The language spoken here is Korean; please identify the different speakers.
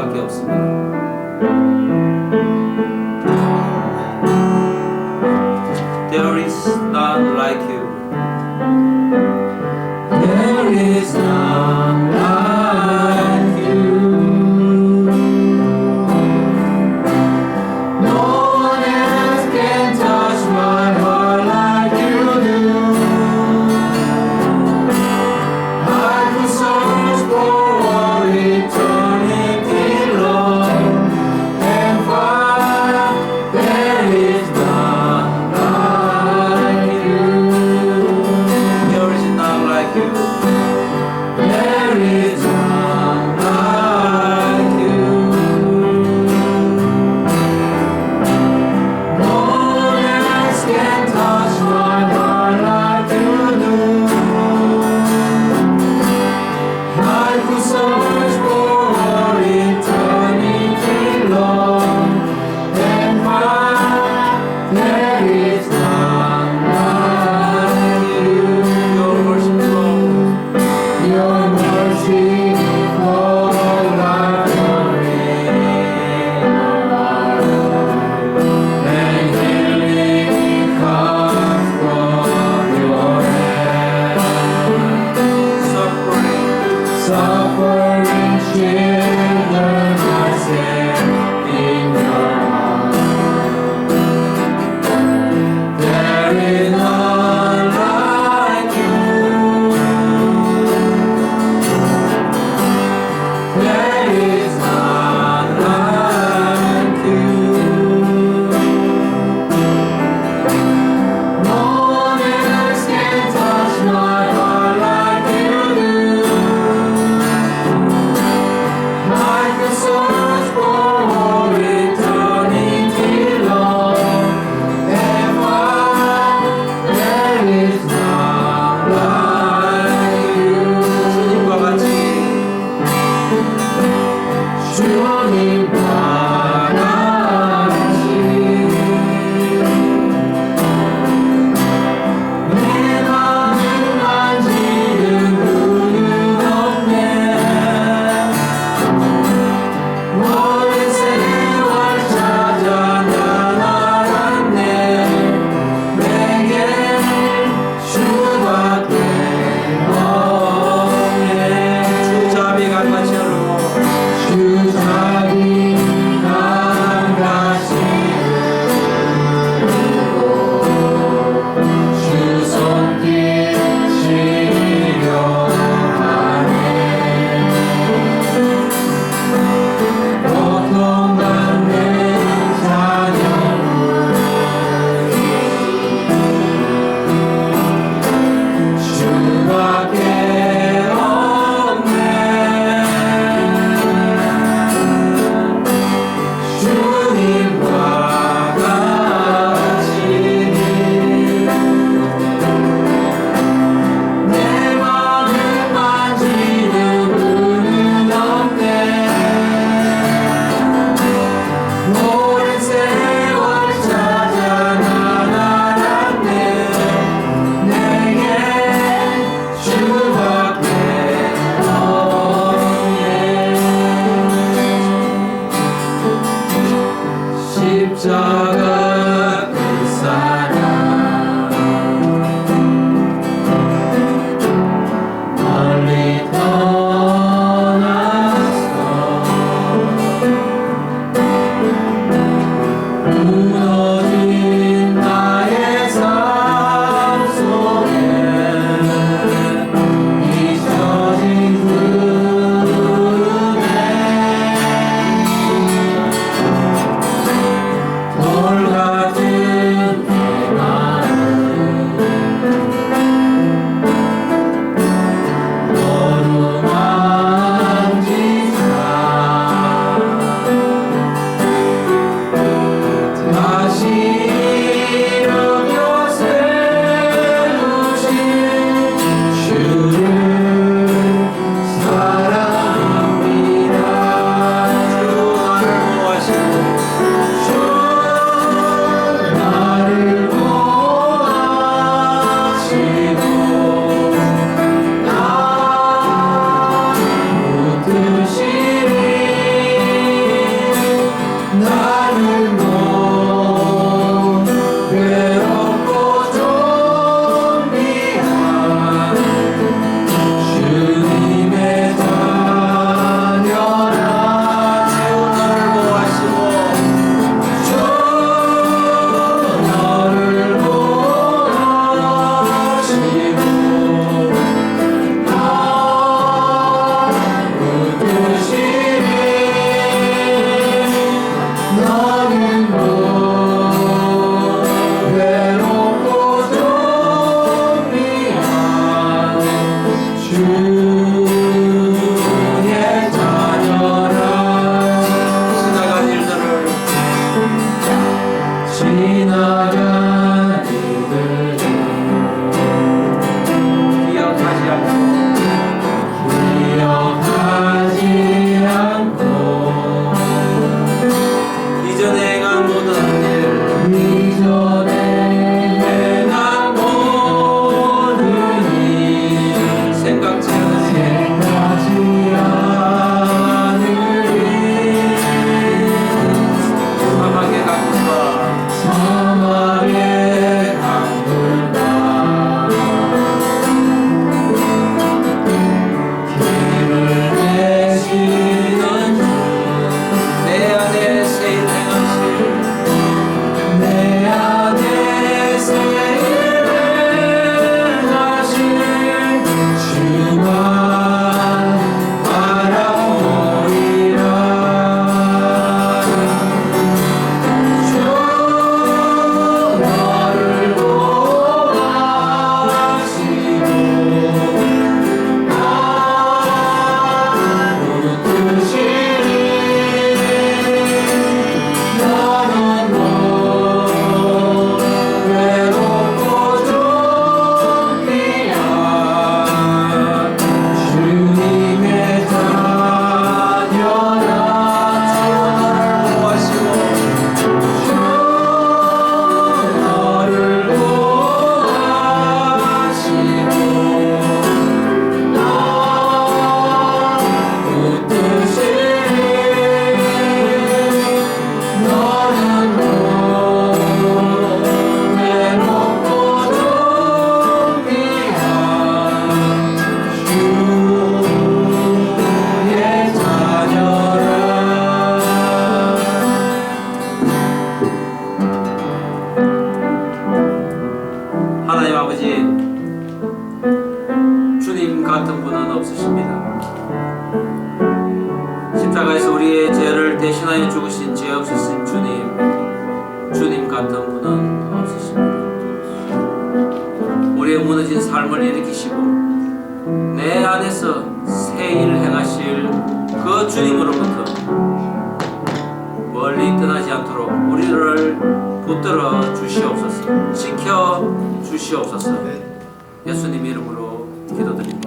Speaker 1: 주님밖에 없습니다. suffering
Speaker 2: shame. 없으신 주님, 주님 같은 분은 없으십니다. 우리의 무너진 삶을 일으키시고 내 안에서 새 일을 행하실 그 주님으로부터 멀리 떠나지 않도록 우리를 붙들어 주시옵소서, 지켜 주시옵소서. 네. 예수님 이름으로 기도드립니다.